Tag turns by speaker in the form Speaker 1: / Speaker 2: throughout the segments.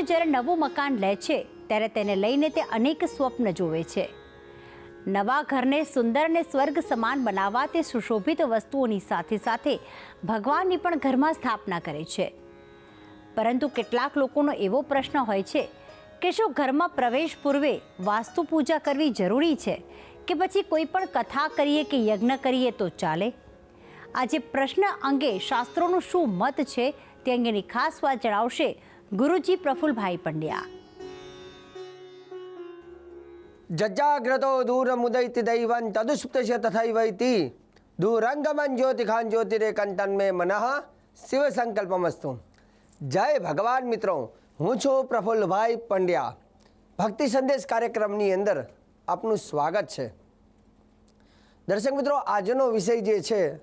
Speaker 1: કોઈ જ્યારે નવું મકાન લે છે, ત્યારે તેને લઈને તે અનેક સ્વપ્ન જોવે છે. નવા ઘરને સુંદર અને સ્વર્ગ સમાન બનાવવા તે સુશોભિત વસ્તુઓની સાથે સાથે ભગવાનની પણ ઘરમાં સ્થાપના કરે છે. પરંતુ કેટલાક લોકોનો એવો પ્રશ્ન હોય છે કે શું ઘરમાં પ્રવેશ પૂર્વે વાસ્તુ પૂજા કરવી જરૂરી છે કે પછી કોઈ પણ કથા કરીએ કે યજ્ઞ કરીએ તો ચાલે? આજે પ્રશ્ન અંગે શાસ્ત્રોનું શું મત છે તે અંગેની ખાસ વાત જણાવશે ગુરુજી પ્રફુલભાઈ પંડ્યા.
Speaker 2: જજ્જાગ્રતો દૂરમુદૈતિ દૈવં તદુષ્પ્તસ્ય તથૈવૈતિ. દૂરંગમન જ્યોતિખાન જ્યોતિરે કંટન મે મનઃ શિવ સંકલ્પમસ્તુ જય ભગવાન મિત્રો, હું છું પ્રફુલ્લભાઈ પંડ્યા. ભક્તિ સંદેશ કાર્યક્રમની અંદર આપનું સ્વાગત છે. દર્શક મિત્રો, આજનો વિષય જે છે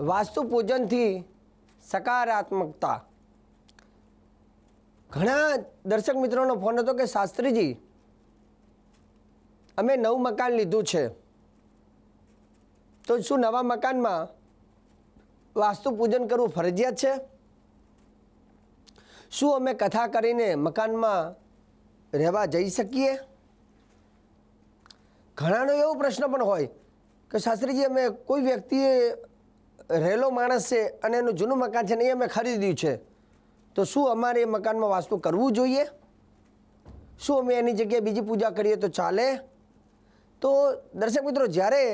Speaker 2: વાસ્તુ પૂજનથી સકારાત્મકતા. ઘણા દર્શક મિત્રોનો ફોન હતો કે, શાસ્ત્રીજી, અમે નવું મકાન લીધું છે. તો શું નવા મકાનમાં વાસ્તુ પૂજન કરવું ફરજિયાત છે? શું અમે કથા કરીને મકાનમાં રહેવા જઈ શકીએ? ઘણાનો એવો પ્રશ્ન પણ હોય કે, શાસ્ત્રીજી, અમે કોઈ વ્યક્તિએ રહેલો માણસ છે અને એનું જૂનું મકાન છે ને એ અમે ખરીદ્યું છે. તો શું અમારે એ મકાનમાં વાસ્તુ કરવું જોઈએ? શું અમે એની જગ્યાએ બીજી પૂજા કરીએ તો ચાલે? તો દર્શક મિત્રો, જ્યારે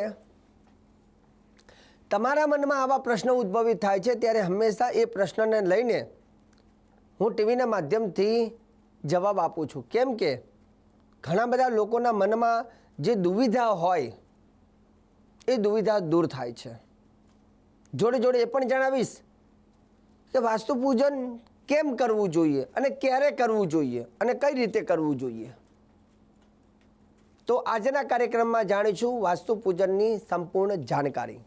Speaker 2: તમારા મનમાં આવા પ્રશ્નો ઉદ્ભવિત થાય છે, ત્યારે હંમેશા એ પ્રશ્નને લઈને હું ટીવીના માધ્યમથી જવાબ આપું છું. કેમ કે ઘણા બધા લોકોના મનમાં જે દુવિધા હોય, એ દુવિધા દૂર થાય છે. જોડે જોડે એ પણ જણાવીશ કે વાસ્તુ પૂજન કેમ કરવું જોઈએ અને ક્યારે કરવું જોઈએ અને કઈ રીતે કરવું જોઈએ? તો આજના કાર્યક્રમમાં જાણીશું વાસ્તુ પૂજનની સંપૂર્ણ જાણકારી.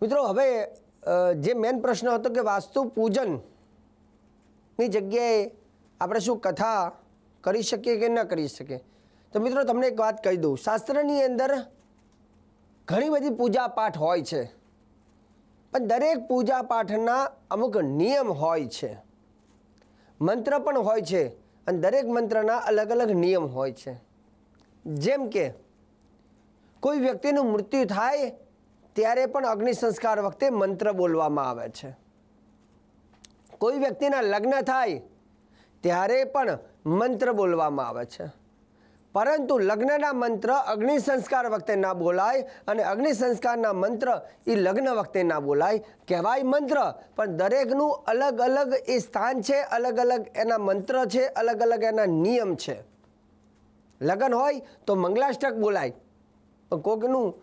Speaker 2: મિત્રો, હવે જે મેન પ્રશ્ન હતો કે વાસ્તુ પૂજનની જગ્યાએ આપણે શું કથા કરી શકીએ કે ન કરી શકીએ? તો મિત્રો, તમને એક વાત કહી દઉં. શાસ્ત્રની અંદર ઘણી બધી પૂજા પાઠ હોય છે. પણ દરેક પૂજા પાઠના અમુક નિયમ હોય છે. મંત્ર પણ હોય છે અને દરેક મંત્રના અલગ અલગ નિયમ હોય છે. જેમ કે, કોઈ વ્યક્તિનું મૃત્યુ થાય ત્યારે પણ અગ્નિ સંસ્કાર વખતે મંત્ર બોલવામાં આવે છે. કોઈ વ્યક્તિના લગ્ન થાય ત્યારે પણ મંત્ર બોલવામાં આવે છે. પરંતુ લગ્નના મંત્ર અગ્નિ સંસ્કાર વખતે ના બોલાય અને અગ્નિ સંસ્કારના મંત્ર એ લગ્ન વખતે ના બોલાય. કહેવાય મંત્ર, પણ દરેકનું અલગ અલગ એ સ્થાન છે, અલગ અલગ એના મંત્ર છે, અલગ અલગ એના નિયમ છે. લગ્ન હોય તો મંગલાષ્ટક બોલાય. કોકનું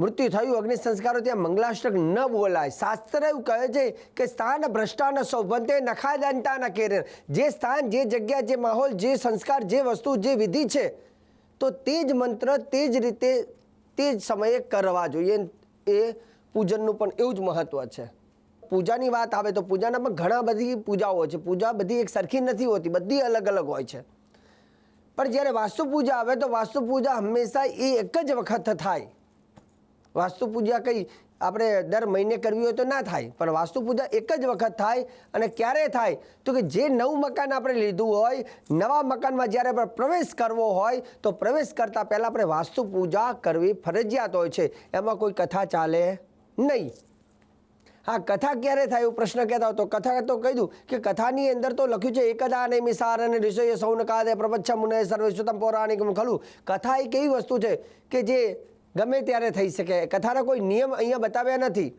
Speaker 2: મૃત્યુ થયું, અગ્નિ સંસ્કારો ત્યાં મંગલાષ્ટક ન બોલાય. શાસ્ત્ર એવું કહે છે કે સ્થાન ભ્રષ્ટાના સૌભંતે નખાદંતાના કેરે જે સ્થાન, જે જગ્યા, જે માહોલ, જે સંસ્કાર, જે વસ્તુ, જે વિધિ છે, તો તે જ મંત્ર તે જ રીતે તે જ સમયે કરવા જોઈએ. એ પૂજનનું પણ એવું જ મહત્ત્વ છે. પૂજાની વાત આવે તો પૂજાના પણ ઘણા બધી પૂજાઓ છે. પૂજા બધી એક સરખી નથી હોતી, બધી અલગ અલગ હોય છે. પણ જ્યારે વાસ્તુ પૂજા આવે તો વાસ્તુ પૂજા હંમેશા એ એક જ વખત થાય. વાસ્તુ પૂજા કઈ આપણે દર મહિને કરવી હોય તો ના થાય, પણ વાસ્તુ પૂજા એક જ વખત થાય અને ક્યારે થાય? તો કે જે નવું મકાન આપણે લીધું હોય, નવા મકાનમાં જ્યારે આપણે પ્રવેશ કરવો હોય, તો પ્રવેશ કરતાં પહેલાં આપણે વાસ્તુ પૂજા કરવી ફરજિયાત હોય છે. એમાં કોઈ કથા ચાલે નહીં. હા, કથા ક્યારે થાય એવું પ્રશ્ન કહેતા હોય તો કથા તો કહી દઉં કે કથાની અંદર તો લખ્યું છે એકદા અને મિસાર અને ઋષિએ સૌનકાદે પ્રપચ્છ મુને સર્વેશ્વતમ પૌરાણિક ખલું કથા એક એવી વસ્તુ છે કે જે ગમે ત્યારે થઈ શકે. કથાના કોઈ નિયમ અહીંયા બતાવ્યા નથી.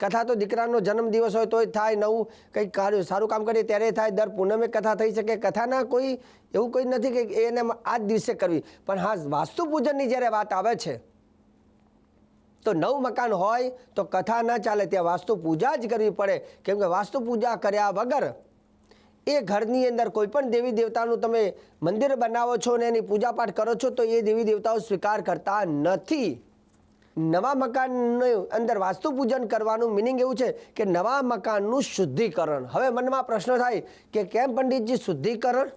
Speaker 2: કથા તો દીકરાનો જન્મદિવસ હોય તોય થાય, નવું કંઈક કાર્ય, સારું કામ કરીએ ત્યારે થાય, દર પૂનમે કથા થઈ શકે. કથાના કોઈ એવું કોઈ નથી કે એને આ જ દિવસે કરવી. પણ હા, વાસ્તુ પૂજનની જ્યારે વાત આવે છે, તો નવ મકાન હોય તો કથા ના ચાલે. ત્યાં વાસ્તુ પૂજા જ કરવી પડે. કેમ કે વાસ્તુ પૂજા કર્યા વગર એ ઘરની અંદર કોઈ પણ દેવી દેવતાનું તમે મંદિર બનાવો છો ને એની પૂજાપાઠ કરો છો, તો એ દેવી દેવતાઓ સ્વીકાર કરતા નથી. નવા મકાનની અંદર વાસ્તુ પૂજન કરવાનું મિનિંગ એવું છે કે નવા મકાનનું શુદ્ધિકરણ. હવે મનમાં પ્રશ્ન થાય કે કેમ પંડિતજી શુદ્ધિકરણ?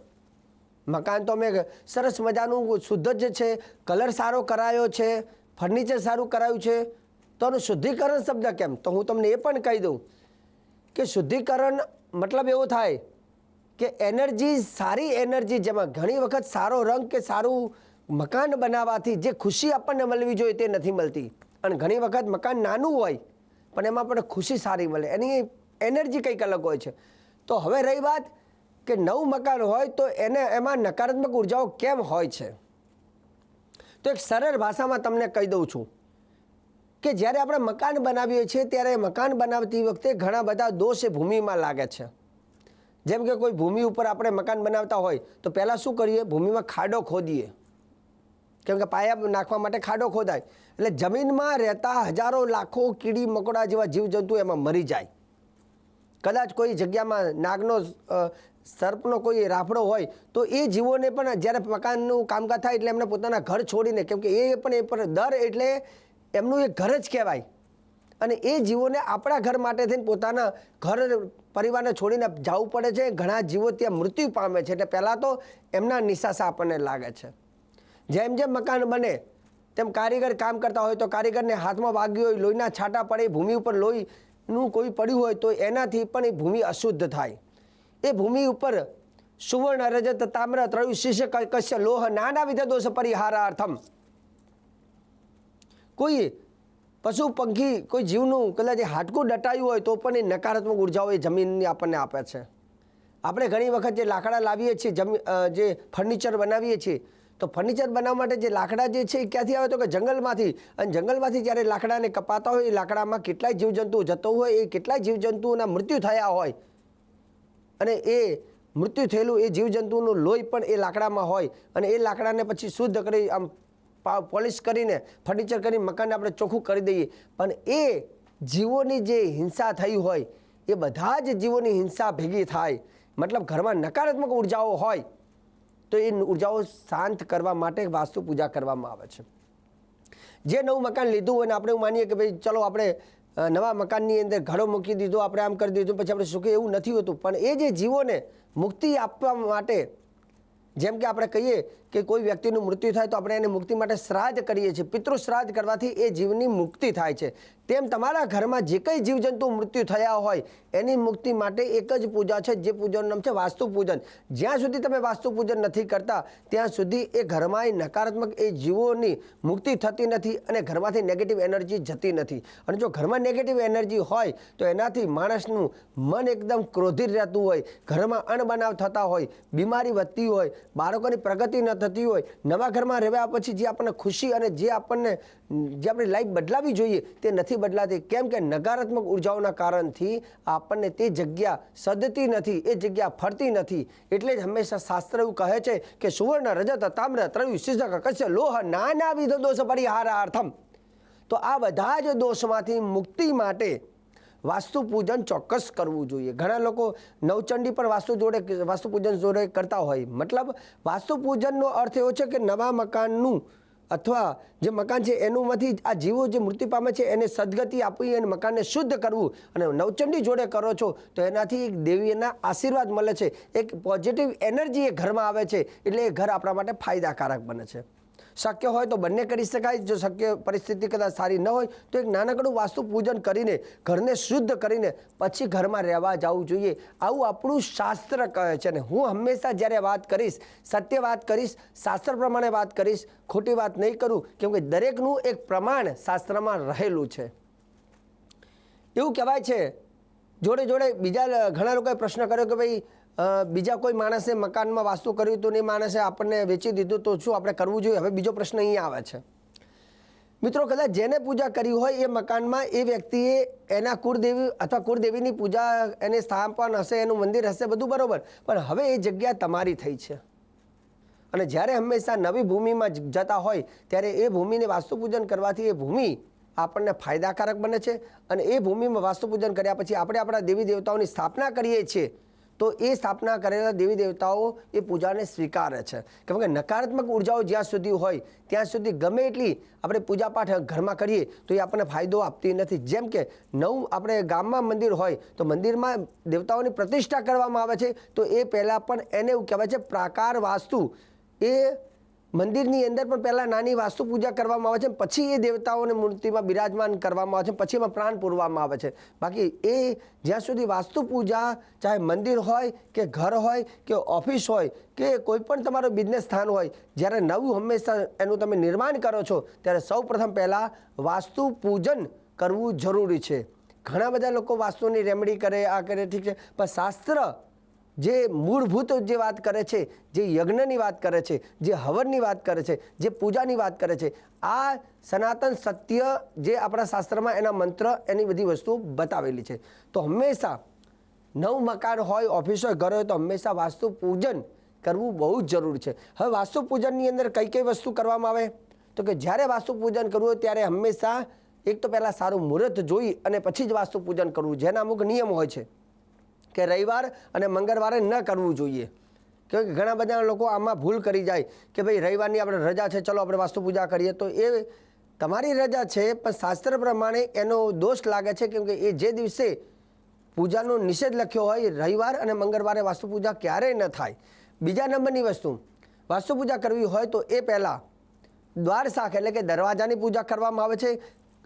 Speaker 2: મકાન તો અમે સરસ મજાનું શુદ્ધ જ છે, કલર સારો કરાયો છે, ફર્નિચર સારું કરાયું છે, તો એનું શુદ્ધિકરણ શબ્દ કેમ? તો હું તમને એ પણ કહી દઉં કે શુદ્ધિકરણ મતલબ એવો થાય કે એનર્જી, સારી એનર્જી, જેમાં ઘણી વખત સારો રંગ કે સારું મકાન બનાવવાથી જે ખુશી આપણને મળવી જોઈએ તે નથી મળતી. અને ઘણી વખત મકાન નાનું હોય, પણ એમાં પણ ખુશી સારી મળે. એની એનર્જી કંઈક અલગ હોય છે. તો હવે રહી વાત કે નવું મકાન હોય તો એને એમાં નકારાત્મક ઉર્જાઓ કેમ હોય છે? તો એક સરળ ભાષામાં તમને કહી દઉં છું કે જ્યારે આપણે મકાન બનાવીએ છીએ, ત્યારે મકાન બનાવતી વખતે ઘણા બધા દોષ એ ભૂમિમાં લાગે છે. જેમ કે કોઈ ભૂમિ ઉપર આપણે મકાન બનાવતા હોય, તો પહેલાં શું કરીએ? ભૂમિમાં ખાડો ખોદીએ. કેમ કે પાયા નાખવા માટે ખાડો ખોદાય. એટલે જમીનમાં રહેતા હજારો લાખો કીડી મકોડા જેવા જીવજંતુ એમાં મરી જાય. કદાચ કોઈ જગ્યામાં નાગનો સર્પનો કોઈ રાફડો હોય, તો એ જીવોને પણ જ્યારે મકાનનું કામકાજ થાય એટલે એમને પોતાના ઘર છોડીને, કેમ કે એ પણ એ પર દર એટલે એમનું એ ઘર જ કહેવાય. અને એ જીવોને આપણા ઘર માટે થઈને પોતાના ઘર પરિવારને છોડીને જવું પડે છે. ઘણા જીવો ત્યાં મૃત્યુ પામે છે એટલે પહેલાં તો એમના નિશાસા આપણને લાગે છે. જેમ જેમ મકાન બને, તેમ કારીગર કામ કરતા હોય તો કારીગરને હાથમાં વાગ્યું હોય, લોહીના છાંટા પડે, ભૂમિ ઉપર લોહીનું કોઈ પડ્યું હોય તો એનાથી પણ એ ભૂમિ અશુદ્ધ થાય. એ ભૂમિ ઉપર સુવર્ણ, રજત, તામ્ર, ત્રયુ, શિષ્ય કશ્ય, લોહ, નાના વિધ દોષ પરિહારાર્થમ. કોઈ પશુ પંખી કોઈ જીવનું કદાચ હાડકું દટાયું હોય તો પણ એ નકારાત્મક ઉર્જાઓ એ જમીનની આપણને આપે છે. આપણે ઘણી વખત જે લાકડા લાવીએ છીએ, જમી જે ફર્નિચર બનાવીએ છીએ, તો ફર્નિચર બનાવવા માટે જે લાકડા જે છે એ ક્યાંથી આવે તો કે જંગલમાંથી. અને જંગલમાંથી જ્યારે લાકડાને કપાતા હોય, એ લાકડામાં કેટલાય જીવજંતુઓ જતો હોય, એ કેટલાય જીવજંતુઓના મૃત્યુ થયા હોય. અને એ મૃત્યુ થયેલું એ જીવજંતુનું લોહી પણ એ લાકડામાં હોય. અને એ લાકડાને પછી શુદ્ધ કરી આમ પોલિશ કરીને ફર્નિચર કરીને મકાનને આપણે ચોખ્ખું કરી દઈએ. પણ એ જીવોની જે હિંસા થઈ હોય, એ બધા જ જીવોની હિંસા ભેગી થાય. મતલબ ઘરમાં નકારાત્મક ઉર્જાઓ હોય, તો એ ઉર્જાઓ શાંત કરવા માટે વાસ્તુ પૂજા કરવામાં આવે છે. જે નવું મકાન લીધું હોય ને આપણે એવું માનીએ કે ભાઈ, ચલો આપણે નવા મકાનની અંદર ઘડો મૂકી દીધો, આપણે આમ કરી દીધું, પછી આપણે સુખી એવું નથી હોતું. પણ એ જે જીવોને મુક્તિ આપવા માટે જેમ કે આપણે કહીએ કે કોઈ વ્યક્તિનું મૃત્યુ થાય તો આપણે એને મુક્તિ માટે શ્રાદ્ધ કરીએ છીએ. પિતૃ શ્રાદ્ધ કરવાથી એ જીવની મુક્તિ થાય છે. તેમ તમારા ઘરમાં જે કંઈ જીવજંતુ મૃત્યુ થયા હોય, એની મુક્તિ માટે એક જ પૂજા છે, જે પૂજાનું નામ છે વાસ્તુ પૂજન જ્યાં સુધી તમે વાસ્તુ પૂજન નથી કરતા, ત્યાં સુધી એ ઘરમાં એ નકારાત્મક એ જીવોની મુક્તિ થતી નથી અને ઘરમાંથી નેગેટિવ એનર્જી જતી નથી. અને જો ઘરમાં નેગેટિવ એનર્જી હોય, તો એનાથી માણસનું મન એકદમ ક્રોધિત રહેતું હોય. ઘરમાં અણબનાવ થતા હોય, બીમારી વધતી હોય બાળકોની પ્રગતિ ન થતી હોય, નવા ઘરમાં રહેવા પછી જે આપણને ખુશી અને જે આપણને, જે આપણી લાઈફ બદલાવી જોઈએ તે નથી બદલાતી. કેમ કે નકારાત્મક ઉર્જાઓના કારણથી આપણને તે જગ્યા સદતી નથી, એ જગ્યા ફરતી નથી. એટલે જ હંમેશા શાસ્ત્ર એવું કહે છે કે સુવર્ણ રજત, તામ્ર ત્રયુ શિષક કશ્ય, લોહ, નાના વિધ દોષ પરિહારાર્થમ. તો આ બધા જ દોષમાંથી મુક્તિ માટે વાસ્તુ પૂજન ચોક્કસ કરવું જોઈએ. ઘણા લોકો નવચંડી પણ વાસ્તુ જોડે વાસ્તુ પૂજન જોડે કરતા હોય. મતલબ વાસ્તુ પૂજનનો અર્થ એવો છે કે નવા મકાનનું અથવા જે મકાન છે એનુંમાંથી આ જીવો જે મૃત્યુ પામે છે એને સદગતિ આપવી અને મકાનને શુદ્ધ કરવું. અને નવચંડી જોડે કરો છો તો એનાથી એક દેવીના આશીર્વાદ મળે છે. એક પોઝિટિવ એનર્જી એ ઘરમાં આવે છે. એટલે એ ઘર આપણા માટે ફાયદાકારક બને છે. શક્ય હોય તો બંને કરી શકાય. જો શક્ય પરિસ્થિતિ કદાચ સારી ન હોય, તો એક નાનકડું વાસ્તુ પૂજન કરીને, ઘરને શુદ્ધ કરીને પછી ઘરમાં રહેવા જવું જોઈએ. આવું આપણું શાસ્ત્ર કહે છે ને. હું હંમેશા જ્યારે વાત કરીશ, સત્ય વાત કરીશ, શાસ્ત્ર પ્રમાણે વાત કરીશ, ખોટી વાત નહીં કરું કેમ કે દરેકનું એક પ્રમાણ શાસ્ત્રમાં રહેલું છે. એવું કહેવાય છે. જોડે જોડે બીજા ઘણા લોકોએ પ્રશ્ન કર્યો કે ભાઈ બીજા કોઈ માણસે મકાનમાં વાસ્તુ કર્યું હતું ને એ માણસે આપણને વેચી દીધું તો શું આપણે કરવું જોઈએ? હવે બીજો પ્રશ્ન અહીંયા આવે છે. મિત્રો, કદાચ જેને પૂજા કરી હોય એ મકાનમાં એ વ્યક્તિએ એના કુળદેવી અથવા કુળદેવીની પૂજા એને સ્થાપન હશે, એનું મંદિર હશે બધું બરોબર. પણ હવે એ જગ્યા તમારી થઈ છે. અને જ્યારે હંમેશા નવી ભૂમિમાં જતા હોય, ત્યારે એ ભૂમિને વાસ્તુપૂજન કરવાથી એ ભૂમિ આપણને ફાયદાકારક બને છે. અને એ ભૂમિમાં વાસ્તુપૂજન કર્યા પછી આપણે આપણા દેવી દેવતાઓની સ્થાપના કરીએ છીએ. તો એ સ્થાપના કરેલા દેવી દેવતાઓ એ પૂજાને સ્વીકારે છે. કેમ કે નકારાત્મક ઉર્જાઓ જ્યાં સુધી હોય, ત્યાં સુધી ગમે એટલી આપણે પૂજાપાઠ ઘરમાં કરીએ, તો એ આપણને ફાયદો આપતી નથી. જેમ કે નવું આપણે ગામમાં મંદિર હોય, તો મંદિરમાં દેવતાઓની પ્રતિષ્ઠા કરવામાં આવે છે, તો એ પહેલાં પણ એને એવું કહેવાય છે, પ્રાકાર વાસ્તુ. એ મંદિરની અંદર પણ પહેલાં નાની વાસ્તુ પૂજા કરવામાં આવે છે પછી એ દેવતાઓને મૂર્તિમાં બિરાજમાન કરવામાં આવે છે પછી એમાં પ્રાણ પૂરવામાં આવે છે. બાકી એ જ્યાં સુધી વાસ્તુ પૂજા ચાહે મંદિર હોય કે ઘર હોય કે ઓફિસ હોય કે કોઈ પણ તમારો બિઝનેસ સ્થાન હોય, જ્યારે નવું હંમેશા એનું તમે નિર્માણ કરો છો, ત્યારે સૌ પ્રથમ પહેલાં વાસ્તુ પૂજન કરવું જરૂરી છે. ઘણા બધા લોકો વાસ્તુની રેમડી કરે, આ કરે, ઠીક છે. પણ શાસ્ત્ર જે મૂળભૂત જે વાત કરે છે, જે યજ્ઞની વાત કરે છે, જે હવનની વાત કરે છે, જે પૂજાની વાત કરે છે, આ સનાતન સત્ય જે આપણા શાસ્ત્રમાં એના મંત્ર, એની બધી વસ્તુઓ બતાવેલી છે. તો હંમેશા નવું મકાન હોય, ઓફિસ હોય, ઘર હોય, તો હંમેશા વાસ્તુ પૂજન કરવું બહુ જ જરૂરી છે. હવે વાસ્તુ પૂજનની અંદર કઈ કઈ વસ્તુ કરવામાં આવે? તો કે જ્યારે વાસ્તુ પૂજન કરવું હોય ત્યારે હંમેશા એક તો પહેલાં સારું મુહૂર્ત જોઈ અને પછી જ વાસ્તુ પૂજન કરવું, જેના અમુક નિયમ હોય છે. કે રવિવાર અને મંગળવારે ન કરવું જોઈએ. કે ઘણા બધા લોકો આમાં ભૂલ કરી જાય કે ભાઈ રવિવારની આપણે રજા છે, ચલો આપણે વાસ્તુ પૂજા કરીએ. તો એ તમારી રજા છે, પણ શાસ્ત્ર પ્રમાણે એનો દોષ લાગે છે કેમ કે એ જે દિવસે પૂજાનો નિષેધ લખ્યો હોય, રવિવાર અને મંગળવારે વાસ્તુ પૂજા ક્યારેય ન થાય. બીજા નંબરની વસ્તુ, વાસ્તુ પૂજા કરવી હોય તો એ પહેલાં દ્વાર શાખ એટલે કે દરવાજાની પૂજા કરવામાં આવે છે,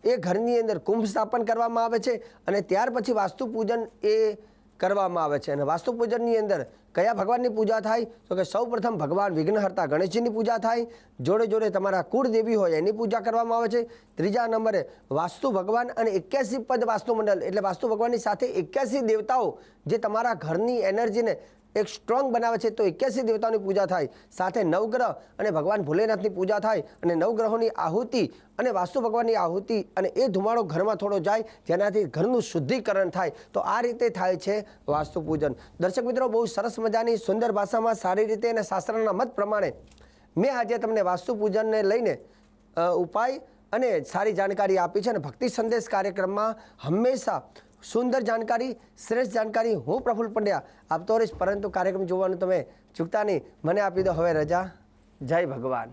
Speaker 2: એ ઘરની અંદર કુંભ સ્થાપન કરવામાં આવે છે અને ત્યાર પછી વાસ્તુ પૂજન એ કરવામાં આવે છે. અને વાસ્તુ પૂજનની અંદર કયા ભગવાનની પૂજા થાય? તો કે સૌ પ્રથમ ભગવાન વિઘ્નહર્તા ગણેશજીની પૂજા થાય. જોડે જોડે તમારા કુળદેવી હોય એની પૂજા કરવામાં આવે છે. ત્રીજા નંબરે વાસ્તુ ભગવાન અને એક્યાસી પદ વાસ્તુ મંડળ એટલે વાસ્તુ ભગવાનની સાથે એક્યાસી દેવતાઓ જે તમારા ઘરની એનર્જીને એક સ્ટ્રોંગ બનાવે છે તો એક્યાસી દેવતાઓની પૂજા થાય. સાથે નવગ્રહ અને ભગવાન ભોલેનાથની પૂજા થાય અને નવગ્રહોની આહુતિ અને વાસ્તુ ભગવાનની આહુતિ અને એ ધુમાડો ઘરમાં થોડો જાય જેનાથી ઘરનું શુદ્ધિકરણ થાય. તો આ રીતે થાય છે વાસ્તુ પૂજન. દર્શક મિત્રો, બહુ સરસ મજાની સુંદર ભાષામાં સારી રીતે અને શાસ્ત્રના મત પ્રમાણે મેં આજે તમને વાસ્તુ પૂજનને લઈને ઉપાય અને સારી જાણકારી આપી છે અને ભક્તિ સંદેશ કાર્યક્રમમાં હંમેશા સુંદર જાણકારી, શ્રેષ્ઠ જાણકારી હું પ્રફુલ્લ પંડ્યા આપતો રહીશ, પરંતુ કાર્યક્રમ જોવાનું તમે ચૂકતા નહીં. મને આપી દો હવે રજા. જય ભગવાન.